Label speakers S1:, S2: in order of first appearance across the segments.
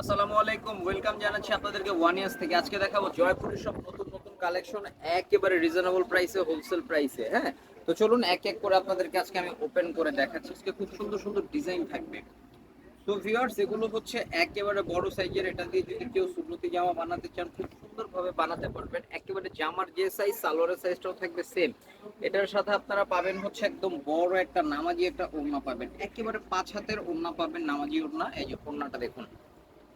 S1: আসসালামু আলাইকুম ওয়েলকাম জানাচ্ছি আপনাদেরকে ওয়ান ইয়ার্স থেকে। আজকে দেখাবো জয়পুরের সব নতুন নতুন কালেকশন একেবারে রিজনেবল প্রাইসে হোলসেল প্রাইসে হ্যাঁ? তো চলুন এক এক করে আপনাদেরকে আজকে আমি ওপেন করে দেখাচ্ছি। আজকে খুব সুন্দর সুন্দর ডিজাইন থাকবে। তো ভিউয়ার্স এগুলো হচ্ছে একেবারে বড় সাইজের। এটা দিয়ে যদি কেউ সুন্নতি জামা বানাতে চান, খুব সুন্দরভাবে বানাতে পারবেন। একেবারে জামার যে সাইজ সালোয়ারের সাইজটাও থাকবে সেম এটার সাথে আপনারা পাবেন হচ্ছে একদম বড় একটা নামাজি একটা ওড়না পাবেন। একেবারে পাঁচ হাতের ওড়না পাবেন নামাজি ওড়না। এই যে ওড়নাটা দেখুন।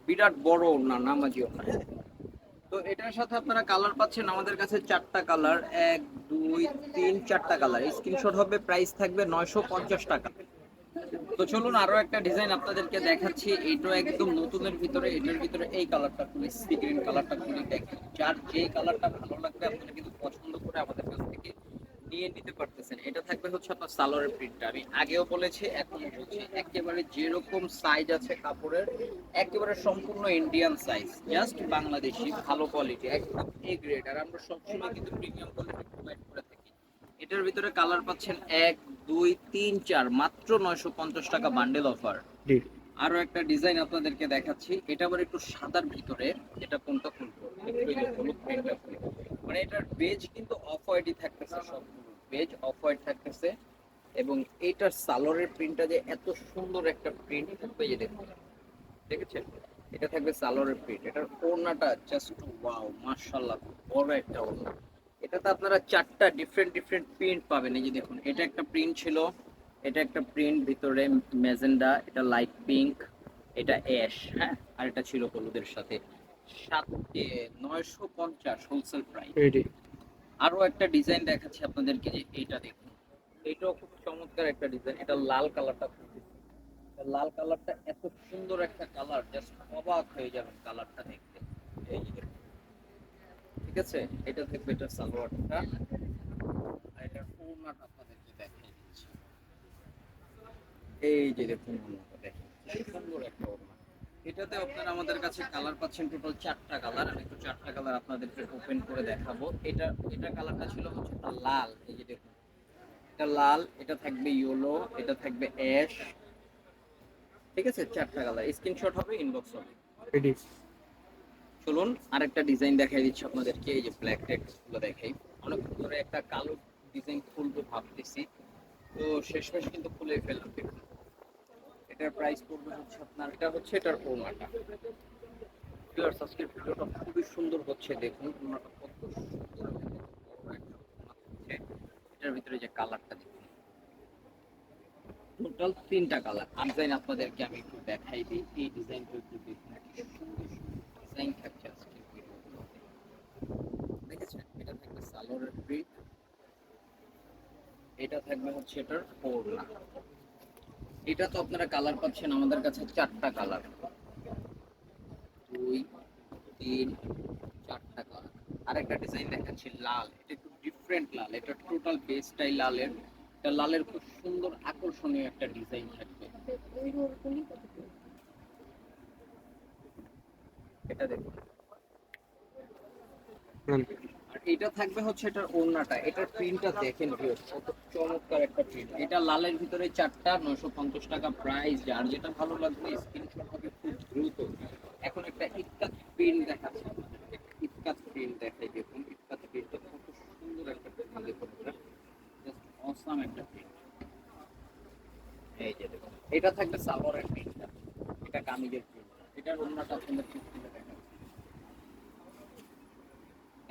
S1: বিরাট বড় ওড়না নামাজি ওড়না? তো এটার সাথে আপনারা কালার পাচ্ছেন, আমাদের কাছে চারটা কালার এক, দুই, তিন, চারটা কালার স্ক্রিনশট হবে প্রাইস থাকবে নয়শো পঞ্চাশ টাকা। তো চলুন আরও একটা ডিজাইন আপনাদেরকে দেখাচ্ছি। এইটা একদম নতুনের ভিতরে, এটার ভিতরে এই কালারটা খুলে সি গ্রিন কালারটা খুলে দেখেন। যার যে কালারটা ভালো লাগবে, আপনারা কিন্তু পছন্দ করে আমাদের কাছ থেকে নিয়ে নিতে পারতেছেন। এটা থাকবে হচ্ছে আপনার সালোয়ারের প্রিন্টটা আমি আগেও বলেছি, এখন বলছি। একেবারে যেরকম সাইজ আছে কাপড়ের, একেবারে সম্পূর্ণ ইন্ডিয়ান সাইজ জাস্ট বাংলাদেশি, ভালো কোয়ালিটি একদম এ গ্রেড আর আমরা সবসময় কিন্তু প্রিমিয়াম কোয়ালিটি প্রোভাইড করে থাকি। এটার ভিতরে কালার পাচ্ছেন এক, দুই, তিন, চার, মাত্র নয়শো পঞ্চাশ টাকা বান্ডেল অফার আরও একটা ডিজাইন আপনাদেরকে দেখাচ্ছি। এটা আবার একটু সাদার ভিতরে এটা কোনটা খুলবো মানে এটার বেজ কিন্তু অফ হোয়াইটই থাকতেছে সবগুলো। বেজ অফ হোয়াইট থাকতেছে এবং এইটার সালোয়ারের প্রিন্টটা যে এত সুন্দর একটা প্রিন্ট থাকবে যে দেখুন। দেখেছেন? এটা থাকবে সালোয়ারের প্রিন্ট এটার ওড়নাটা জাস্ট ওয়াও মাশাআল্লাহ, বড় একটা ওড়না। এটাতে আপনারা চারটা ডিফারেন্ট ডিফারেন্ট প্রিন্ট পাবেন। এই যে দেখুন, এটা একটা প্রিন্ট ছিল। এটা একটা প্রিন্ট ভিতরে ম্যাজেন্ডা এটা লাইট পিঙ্ক এটা অ্যাশ হ্যাঁ? আর এটা ছিল হলুদের সাথে। সাত নয়শো পঞ্চাশ হোলসেল প্রাইস আরও একটা ডিজাইন দেখাচ্ছি আপনাদেরকে যে এটা দেখুন। এটাও খুব চমৎকার একটা ডিজাইন এটা লাল কালারটা খুব লাল কালারটা এত সুন্দর একটা কালার জাস্ট অবাক হয়ে যাবেন কালারটা দেখতে। এই ঠিক আছে? এটা দেখবে এটা সালোয়ারটা। আর এটা ওড়নাটা আপনাদেরকে দিচ্ছি এই যে দেখুন দেখেন কি সুন্দর একটা ওড়না। এটাতে আপনারা আমাদের কাছে কালার পাচ্ছেন টোটাল চারটা কালার আমি একটু চারটা কালার আপনাদেরকে ওপেন করে দেখাবো। এটা এটা কালারটা ছিল হচ্ছে লাল এই যে দেখুন। এটা লাল এটা থাকবে ইয়েলো এটা থাকবে অ্যাশ ঠিক আছে? চারটা কালার স্ক্রিনশট হবে ইনবক্স হবে। চলুন আরেকটা ডিজাইন দেখাই দিচ্ছি আপনাদেরকে। এই যে ব্ল্যাকগুলো দেখাই। অনেক ধরে একটা কালো ডিজাইন খুলবো ভাবতেছি। তো শেষমেশ কিন্তু খুলে ফেললাম। দেখুন এটার প্রাইস পড়বে হচ্ছে আপনার, এটা হচ্ছে এটার ওনাটা ভিউয়ার্স আজকের ভিডিওটা খুবই সুন্দর হচ্ছে, দেখুন ওনাটা কত সুন্দর এটার ভিতরে যে কালারটা দেখুন। টোটাল তিনটা কালার ডিজাইন আপনাদেরকে আমি একটু দেখাই দিই, এই ডিজাইনটা একটু দেখুন ডিজাইন থাকছে আজকের এটা থাকবে সালোয়ারের প্রিন্ট এটা থাকবে হচ্ছে এটার ওড়না। এটা তো আপনারা কালার পাচ্ছেন, আমাদের কাছে চারটা কালার দুই, তিন, চারটা কালার আরেকটা ডিজাইন দেখাচ্ছি, লাল। এটা একটু ডিফারেন্ট লাল। এটা টোটাল বেসটাই লালের। এটা লালের খুব সুন্দর আকর্ষণীয় একটা ডিজাইন থাকবে। এটা দেখুন। এটা থাকবে হচ্ছে এটার ওড়নাটা, এটার প্রিন্টটা দেখেন ভিউয়ার্স কত চমৎকার একটা প্রিন্ট এটা লালের ভিতরে চারটা, নয়শো পঞ্চাশ টাকা প্রাইস যার যেটা ভালো লাগবে স্ক্রিনশট হবে খুব দ্রুত। এখন একটা ইটকাত প্রিন্ট দেখাচ্ছে। আপনাদেরকে। প্রিন্ট দেখাই দেখুন, ইটকাত প্রিন্টটা কত সুন্দর একটা প্রিন্ট দেখুন জাস্ট অসাম একটা প্রিন্ট এই যে দেখুন, এটা থাকবে সালোয়ারের প্রিন্টটা এটা কামিজের প্রিন্ট এটার ওড়নাটা আপনাদের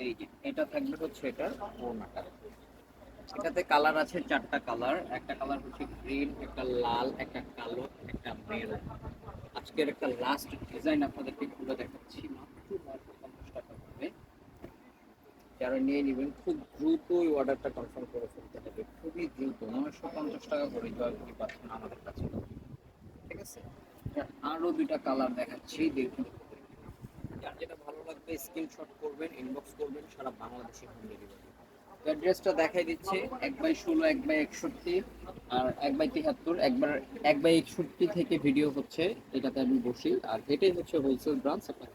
S1: এই এটা থাকবে হচ্ছে এটার ওড়নাটা এটাতে কালার আছে চারটা কালার একটা কালার হচ্ছে গ্রিন একটা লাল, একটা কালো, একটা মেরুন। আজকের একটা লাস্ট ডিজাইন আপনাদেরকে খুলে দেখাচ্ছি। যারা নিয়ে নেবেন, খুব দ্রুত ওই অর্ডারটা কনফার্ম করে ফেলতে হবে। খুবই দ্রুত, নয়শো পঞ্চাশ টাকা করে জয়পুরি পাচ্ছেন আমাদের কাছে। ঠিক আছে? এটার আরও দুইটা কালার দেখাচ্ছি, দেখুন। যার যেটা ভালো লাগবে স্ক্রিনশট করবেন ইনবক্স করবেন, সারা বাংলাদেশে হোম ডেলিভারি অ্যাড্রেসটা দেখাই দিচ্ছে, এক বাই ষোলো, এক বাই একষট্টি আর এক বাই তিহাত্তর একবার এক বাই একষট্টি থেকে ভিডিও হচ্ছে, এটাতে আমি বসি। আর এটাই হচ্ছে হোলসেল ব্রাঞ্চ আপনার